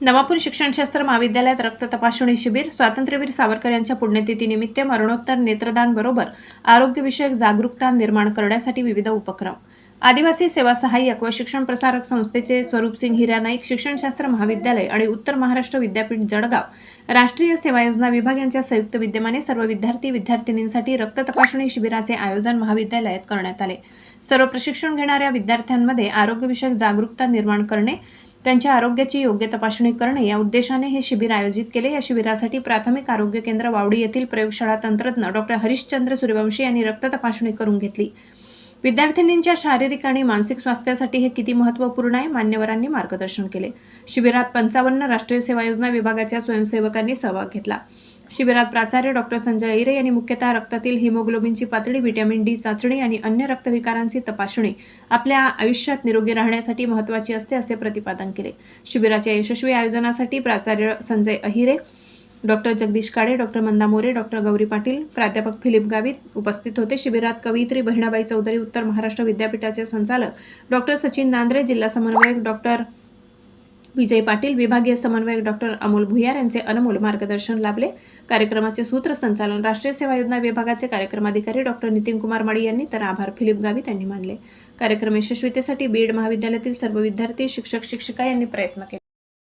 नवापूर शिक्षणशास्त्र महाविद्यालयात रक्त तपासणी शिबिर स्वातंत्र्यवीर सावरकर यांच्या पुण्यतिथीनिमित्त मरणोत्तर नेत्रदान बरोबर आरोग्यविषयक जागरूकता निर्माण करण्यासाठी विविध उपक्रम. आदिवासी सेवा सहाय्यक व शिक्षण प्रसारक संस्थेचे स्वरूपसिंग हिरा नाईक शिक्षणशास्त्र महाविद्यालय आणि उत्तर महाराष्ट्र विद्यापीठ जळगाव राष्ट्रीय सेवा योजना विभाग यांच्या संयुक्त विद्यमाने सर्व विद्यार्थी विद्यार्थिनींसाठी रक्त तपासणी शिबिराचे आयोजन महाविद्यालयात करण्यात आले. सर्व प्रशिक्षण घेणाऱ्या विद्यार्थ्यांमध्ये आरोग्यविषयक जागरूकता निर्माण करणे त्यांच्या आरोग्याची योग्य तपासणी करणे या उद्देशाने हे शिबिर आयोजित केले. या शिबिरासाठी प्राथमिक आरोग्य केंद्र वावडी येथील प्रयोगशाळा तंत्रज्ञ डॉक्टर हरिश्चंद्र सूर्यवंशी यांनी रक्त तपासणी करून घेतली. विद्यार्थिनींच्या शारीरिक आणि मानसिक स्वास्थ्यासाठी हे किती महत्त्वपूर्ण आहे मान्यवरांनी मार्गदर्शन केले. शिबिरात पंचावन्न राष्ट्रीय सेवा योजना विभागाच्या स्वयंसेवकांनी सहभाग घेतला. शिबिरात प्राचार्य डॉक्टर संजय अहिरे यांनी मुख्यतः रक्तातील हिमोग्लोबिनची पातळी व्हिटॅमिन डी चाचणी आणि अन्य रक्तविकारांची तपासणी आपल्या आयुष्यात निरोगी राहण्यासाठी महत्त्वाची असते असे प्रतिपादन केले. शिबिराच्या यशस्वी आयोजनासाठी प्राचार्य Sanjay Ahire doctor Jagdish Kale doctor Manda More doctor Gauri Patil प्राध्यापक फिलिप गावित उपस्थित होते. शिबिरात कवयित्री बहिणाबाई चौधरी उत्तर महाराष्ट्र विद्यापीठाचे संचालक डॉक्टर सचिन नांद्रे जिल्हा समन्वयक डॉक्टर विजय पाटील विभागीय समन्वयक डॉक्टर अमोल भुयार यांचे अनमोल मार्गदर्शन लाभले. कार्यक्रमाचे सूत्रसंचालन राष्ट्रीय सेवा योजना विभागाचे कार्यक्रमाधिकारी डॉक्टर नितीन कुमार माळी यांनी तर आभार फिलिप गावित यांनी मानले. कार्यक्रम यशस्वीतेसाठी बीड महाविद्यालयातील सर्व विद्यार्थी शिक्षक शिक्षिका यांनी प्रयत्न केले.